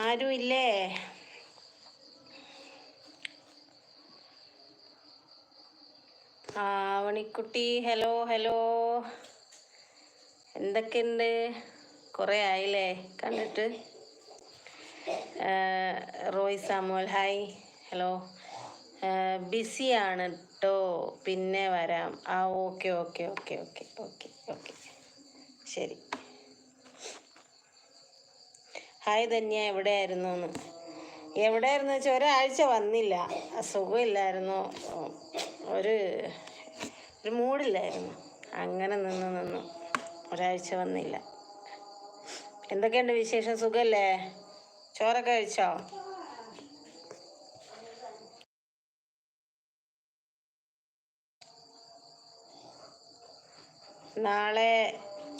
ആരും ഇല്ലേ ആവണിക്കുട്ടി hello hello. എന്തൊക്കെയുണ്ട്? കുറേ ആയില്ലേ? കണ്ടിട്ട്. റോയ് സാമുവൽ ഹായ്. ഹലോ. ബിസിയാണ് കേട്ടോ പിന്നെ വരാം. ആ okay okay okay okay okay okay. ശരി. ഹായ് ധന്യ എവിടെയായിരുന്നു എന്ന് എവിടെയായിരുന്നു വെച്ചാൽ ഒരാഴ്ച വന്നില്ല. സുഖമില്ലായിരുന്നു. ഒരു ഒരു മൂടില്ലായിരുന്നു അങ്ങനെ നിന്ന് നിന്നു ഒരാഴ്ച വന്നില്ല. എന്തൊക്കെയുണ്ട് വിശേഷം? സുഖമല്ലേ ചോറൊക്കെ കഴിച്ചോ? നാളെ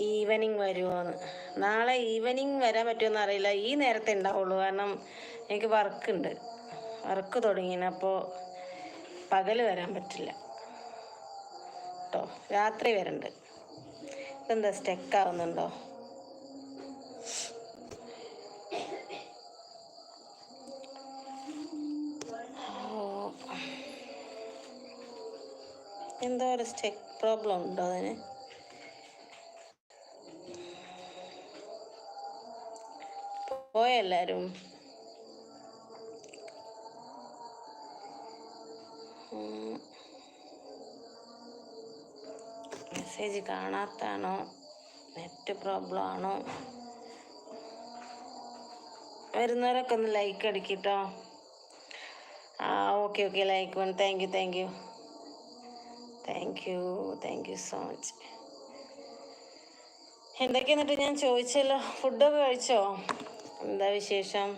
ഈവനിങ് വരുമോന്ന് നാളെ ഈവനിങ് വരാൻ പറ്റുമെന്ന് അറിയില്ല. ഈ നേരത്തെ ഉണ്ടാവുള്ളൂ. കാരണം എനിക്ക് വർക്ക് ഉണ്ട് വർക്ക് തുടങ്ങിന്. അപ്പോൾ പകൽ വരാൻ പറ്റില്ല. കേട്ടോ രാത്രി വരണ്ട്. ഇതെന്താ സ്റ്റെക്ക് ആവുന്നുണ്ടോ. എന്തോ ഒരു സ്റ്റെക്ക് പ്രോബ്ലം ഉണ്ടോ അതിന്? പോയോ എല്ലാരും. മെസ്സേജ് കാണാത്താണോ? നെറ്റ് പ്രോബ്ലം ആണോ? വരുന്നവരൊക്കെ ഒന്ന് ലൈക്ക് അടിക്കിട്ടോ. ആ ഓക്കെ ഓക്കെ ലൈക്ക് വേണം thank you thank you thank you thank you so much എന്തൊക്കെ എന്നിട്ട് ഞാൻ ചോദിച്ചല്ലോ? ഫുഡൊക്കെ കഴിച്ചോ? എന്താ വിശേഷം?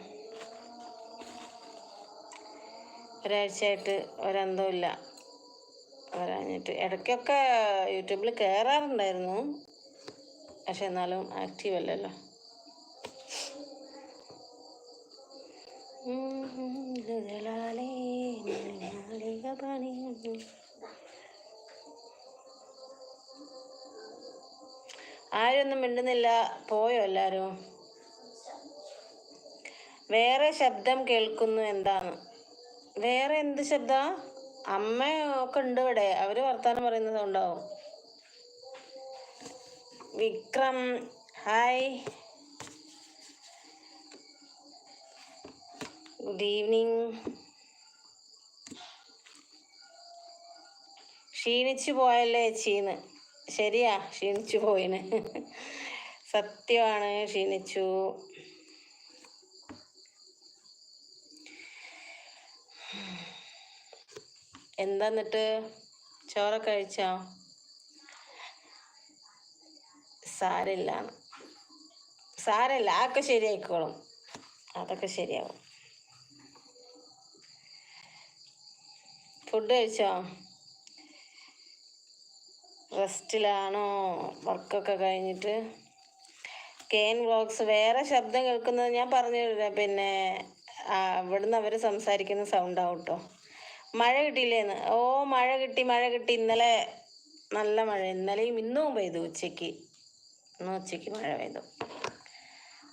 ഒരാഴ്ചയായിട്ട് ഒരന്തമില്ല വരാഞ്ഞിട്ട് ഇടയ്ക്കൊക്കെ യൂട്യൂബിൽ കയറാറുണ്ടായിരുന്നു പക്ഷെ എന്നാലും ആക്റ്റീവ് അല്ലല്ലോ. ആരൊന്നും മിണ്ടുന്നില്ല. പോയോ എല്ലാരും? വേറെ ശബ്ദം കേൾക്കുന്നു എന്താണ്? വേറെ എന്ത് ശബ്ദ? അമ്മ ഒക്കെ ഉണ്ട് ഇവിടെ. അവർ വർത്താനം പറയുന്നത് ഉണ്ടാവും. വിക്രം ഹായ് ഗുഡ് ഈവനിങ് ക്ഷീണിച്ചു പോയല്ലേ ചീന്ന്? ശരിയാ ക്ഷീണിച്ചു പോയിന്. സത്യമാണ് ക്ഷീണിച്ചു. എന്താ എന്നിട്ട്? ചോറൊക്കെ കഴിച്ചോ? സാരില്ല. സാരല്ല. അതൊക്കെ ശരിയായിക്കോളും. അതൊക്കെ ശരിയാവും. ഫുഡ് കഴിച്ചോ? റെസ്റ്റിലാണോ? വർക്കൊക്കെ കഴിഞ്ഞിട്ട്? Ken vlogs. വേറെ ശബ്ദം കേൾക്കുന്നത് ഞാൻ പറഞ്ഞു പിന്നെ ഇവിടുന്ന് അവർ സംസാരിക്കുന്ന സൗണ്ട് ആവും കേട്ടോ. മഴ കിട്ടിയില്ലേന്ന്? ഓ മഴ കിട്ടി മഴ കിട്ടി. ഇന്നലെ നല്ല മഴ. ഇന്നലെയും ഇന്നും പെയ്തു ഉച്ചയ്ക്ക്. ഇന്ന് ഉച്ചയ്ക്ക് മഴ പെയ്തു.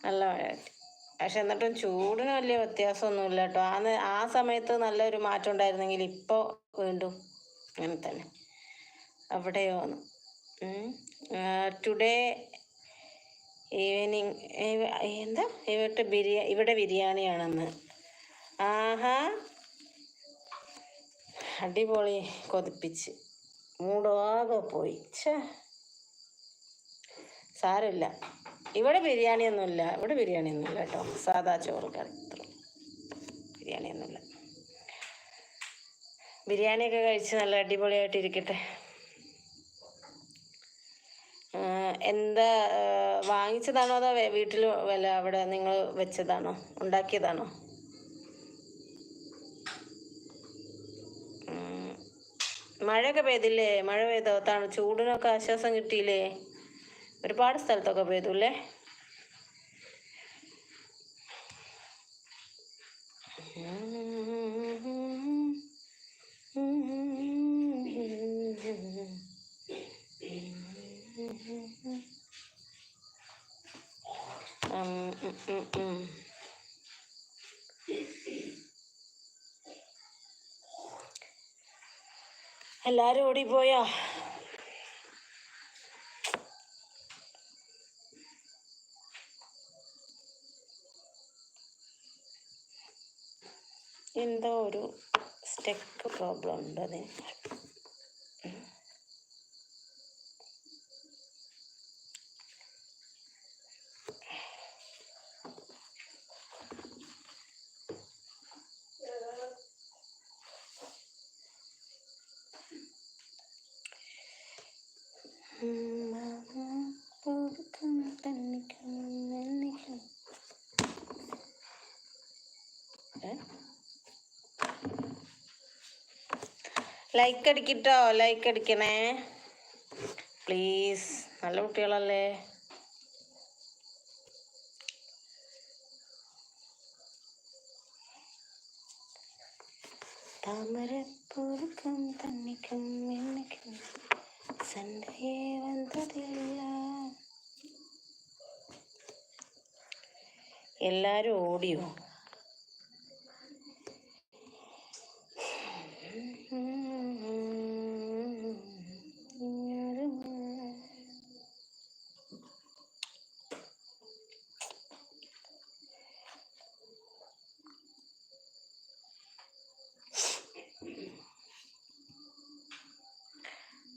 നല്ല മഴ കിട്ടി. പക്ഷെ എന്നിട്ടും ചൂടിന് വലിയ വ്യത്യാസമൊന്നുമില്ല കേട്ടോ. ആ ആ സമയത്ത് നല്ലൊരു മാറ്റം ഉണ്ടായിരുന്നെങ്കിൽ ഇപ്പോൾ വീണ്ടും അങ്ങനെ തന്നെ. അവിടെയോ ടുഡേ ഈവനിങ് എന്താ? ഇവിടെ ബിരിയാ ഇവിടെ ബിരിയാണിയാണെന്ന്. ആഹാ. അടിപൊളി കൊതിപ്പിച്ച്. മൂടാകെ പോയി. സാരമില്ല. ഇവിടെ ബിരിയാണിയൊന്നുമില്ല. ഇവിടെ ബിരിയാണിയൊന്നുമില്ല കേട്ടോ. സാദാ ചോറ് കറി. ബിരിയാണിയൊന്നുമില്ല. ബിരിയാണിയൊക്കെ കഴിച്ച് നല്ല അടിപൊളിയായിട്ട് ഇരിക്കട്ടെ എന്താ വാങ്ങിച്ചതാണോ അതോ വീട്ടിൽ വല്ല അവിടെ നിങ്ങൾ വെച്ചതാണോ? ഉണ്ടാക്കിയതാണോ? മഴയൊക്കെ പെയ്തില്ലേ? മഴ പെയ്തോ? തണു ചൂടിനൊക്കെ ആശ്വാസം കിട്ടിയില്ലേ? ഒരുപാട് സ്ഥലത്തൊക്കെ പെയ്തു അല്ലേ ഉം, ഉം, ഉം, ഉം. എല്ലാരും പോയാ? എന്തോ ഒരു സ്റ്റെക്ക് പ്രോബ്ലം ഉണ്ട് അതിന് ലൈക്ക് അടിക്കിട്ടോ ലൈക്ക് അടിക്കണേ. പ്ലീസ് നല്ല കുട്ടികളല്ലേ? താമരപ്പൂക്കം തന്നിക്കും എന്നയ്ക്കും സണ്ടേ വന്നതില്ല. എല്ലാരും ഓടിയോ?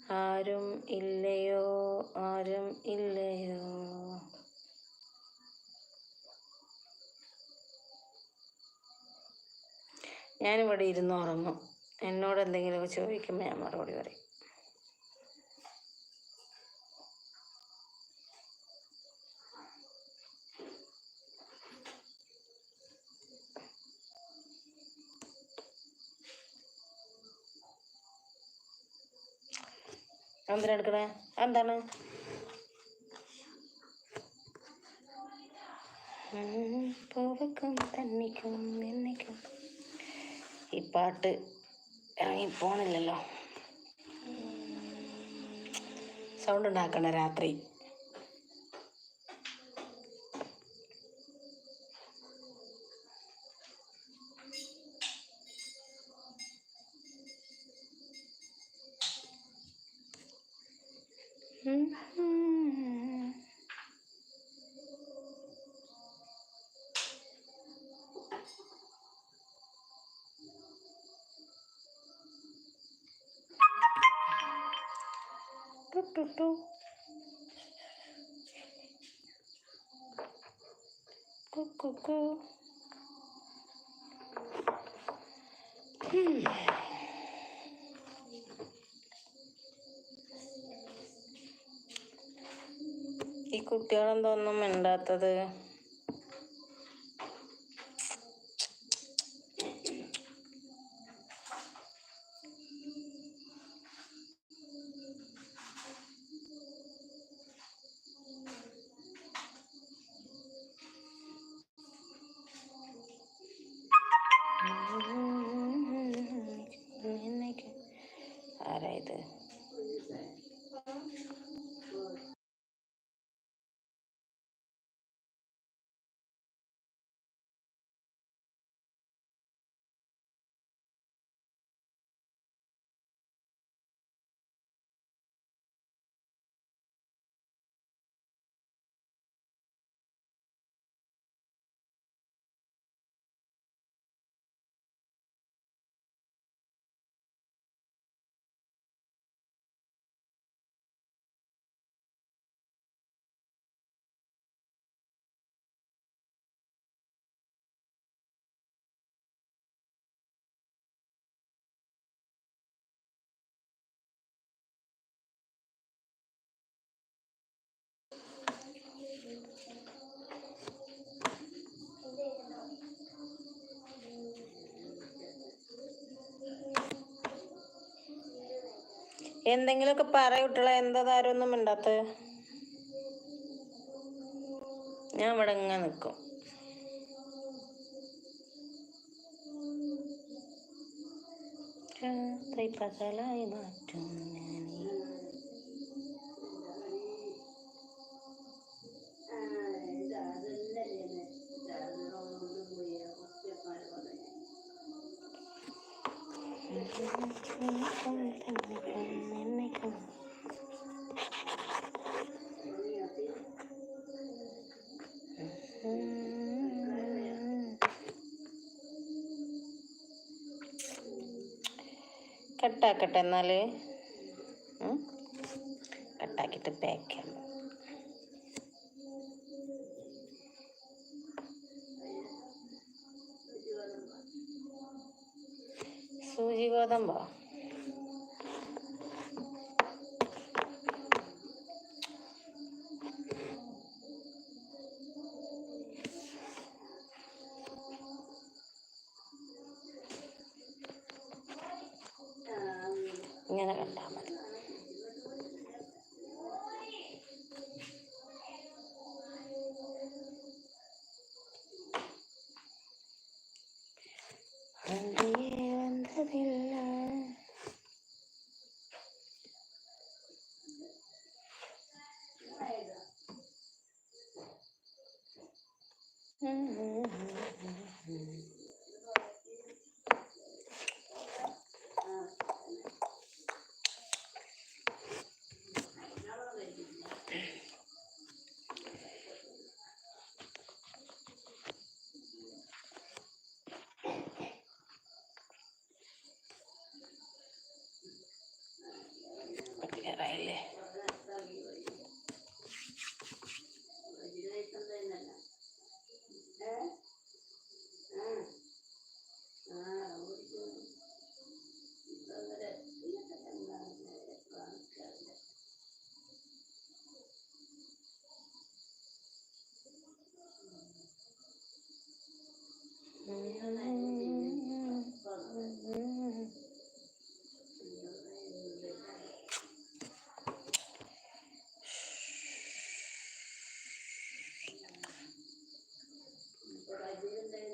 ആരും ഇല്ലയോ? ആരും ഇല്ലയോ? ഞാനിവിടെ ഇരുന്ന് ഉറങ്ങും. എന്നോട് എന്തെങ്കിലുമൊക്കെ ചോദിക്കുമ്പോൾ ഞാൻ മറുപടി പറയും. എന്തിനാ എടുക്കണേ? എന്താണ് ഈ പാട്ട് ഇറങ്ങി പോണില്ലല്ലോ. സൗണ്ട് ഉണ്ടാക്കണ രാത്രി. ടു കുക്കു ഈ കുട്ടികളെന്തോന്നും മിണ്ടാത്തത്. എന്തെങ്കിലുമൊക്കെ പറ കുട്ടികളെ എന്താ താരമൊന്നും മിണ്ടാത്ത. ഞാൻ ഇവിടെ ഇങ്ങനെ നിൽക്കും. രാത്രി മാറ്റും കട്ടാക്കട്ടെ എന്നാൽ കട്ടാക്കിയിട്ട് പാക്ക് സൂചി ഗോതമ്പോ? ഇങ്ങനെ കണ്ടാൽ